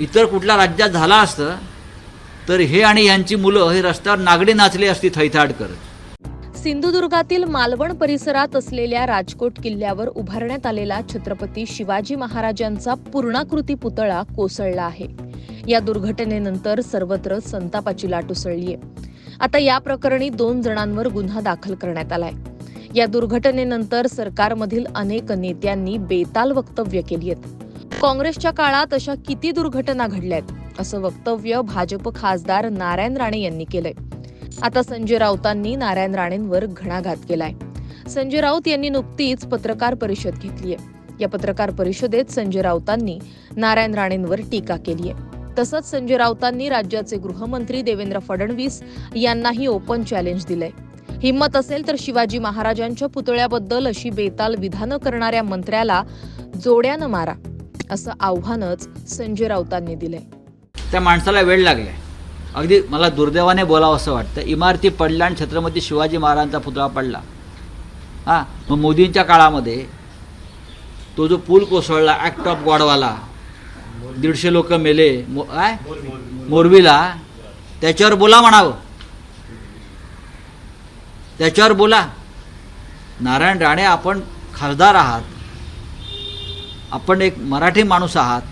इतर कुठल्या राज्यात झाला असतं तर हे आणि यांची मुलं हे रस्त्यावर नागडे नाचले असती थैथाड करत सिंधुदुर्गातील मालवण परिसरात असलेल्या राजकोट किल्ल्यावर उभारण्यात आलेला छत्रपती शिवाजी महाराजांचा पूर्णाकृती पुतळा कोसळला आहे. या दुर्घटनेनंतर सर्वत्र संतापाची लाट उसळली आहे आता या प्रकरणी दोन जणांवर गुन्हा दाखल करण्यात आलाय. या दुर्घटनेनंतर सरकारमधील अनेक नेत्यांनी बेताल वक्तव्य केली आहेत. काँग्रेसच्या काळात अशा किती दुर्घटना घडल्यात असं वक्तव्य भाजप खासदार नारायण राणे यांनी केलंय. आता संजय राऊतांनी नारायण राणेंवर घणाघात केलाय. संजय राऊत यांनी नुकतीच पत्रकार परिषद घेतली आहे या पत्रकार परिषदेत संजय राऊतांनी नारायण राणेंवर टीका केली आहे तसंच संजय राऊतांनी राज्याचे गृहमंत्री देवेंद्र फडणवीस यांनाही ओपन चॅलेंज दिलंय. हिंमत असेल तर शिवाजी महाराजांच्या पुतळ्याबद्दल अशी बेताल विधानं करणाऱ्या मंत्र्याला जोड्यानं मारा. असं आव्हानच संजय राऊतांनी दिलंय. त्या माणसाला वेळ लागलाय. अगदी मला दुर्दैवाने बोलावं असं वाटतं. इमारती पडल्या आणि छत्रपती शिवाजी महाराजांचा पुतळा पडला. हां मग मोदींच्या काळामध्ये तो जो पूल कोसळला ॲक्ट ऑफ गॉडवाला दीडशे लोक मेले मो काय? मोरबीला त्याच्यावर बोला म्हणावं. त्याच्यावर बोला. नारायण राणे आपण खासदार आहात. आपण एक मराठी माणूस आहात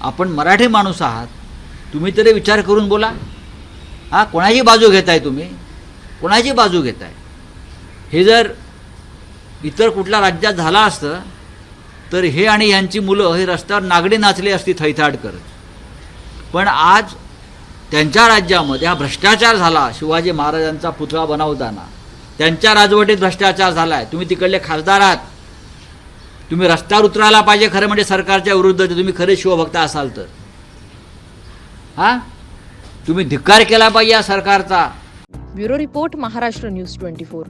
आपण मराठी माणूस आहात तुम्ही तरी विचार करून बोला. हां कोणाची बाजू घेताय तुम्ही? कोणाची बाजू घेताय? हे जर इतर कुठल्या राज्यात झालं असतं तर हे आणि यांची मुलं हे रस्त्यावर नागडी नाचली असती थैथाड करत. पण आज त्यांच्या राज्यामध्ये हा भ्रष्टाचार झाला शिवाजी महाराजांचा पुतळा बनवताना. त्यांच्या राजवटीत भ्रष्टाचार झाला आहे तुम्ही तिकडले खासदार आहात. तुम्ही रस्त्यावर उतरायला पाहिजे खरं म्हणजे सरकारच्या विरुद्ध तुम्ही खरे शिवभक्त असाल तर. हां? तुम्ही धिक्कार केला पाहिजे या सरकारचा. Bureau report Maharashtra news twenty four.